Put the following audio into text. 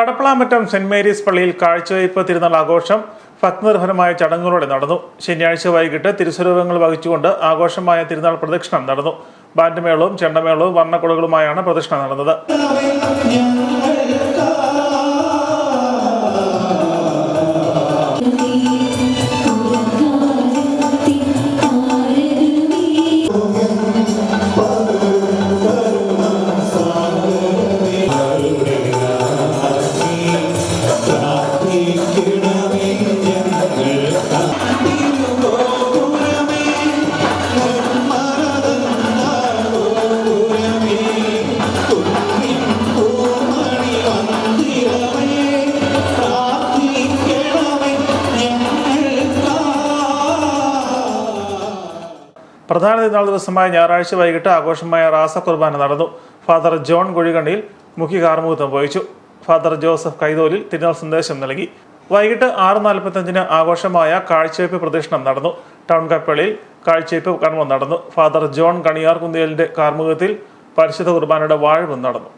Kadapplamattam saint Mary's പള്ളിയിൽ കാഴ്ചവയ്പ് തിരുനാൾ ആഘോഷം ഭക്തനിർഭരമായ ചടങ്ങുകളോടെ നടന്നു. ശനിയാഴ്ച വൈകിട്ട് തിരുസ്വരൂപങ്ങൾ വഹിച്ചുകൊണ്ട് ആഘോഷമായ തിരുനാൾ പ്രദക്ഷിണം നടന്നു. ബാൻഡ് മേളവും ചെണ്ടമേളവും വർണക്കുടകളുമായാണ് പ്രദക്ഷിണം നടന്നത്. പ്രധാന തിരുനാൾ ദിവസമായ ഞായറാഴ്ച വൈകിട്ട് ആഘോഷമായ റാസ കുർബാന നടന്നു. ഫാദർ ജോൺ കുഴികണ്ണിയിൽ മുഖ്യ കാർമുഖത്വം വഹിച്ചു. ഫാദർ ജോസഫ് കൈതോലിൽ തിരുനാൾ സന്ദേശം നൽകി. വൈകിട്ട് ആറ് നാൽപ്പത്തഞ്ചിന് ആഘോഷമായ കാഴ്ചവയ്പ് പ്രദക്ഷിണം നടന്നു. ടൗൺ കപ്പളിൽ കാഴ്ചവയ്പ് കർമ്മം നടന്നു. ഫാദർ ജോൺ കണിയാർ കുന്തിയലിന്റെ കാർമുഖത്തിൽ പരിശുദ്ധ കുർബാനയുടെ വാഴവും നടന്നു.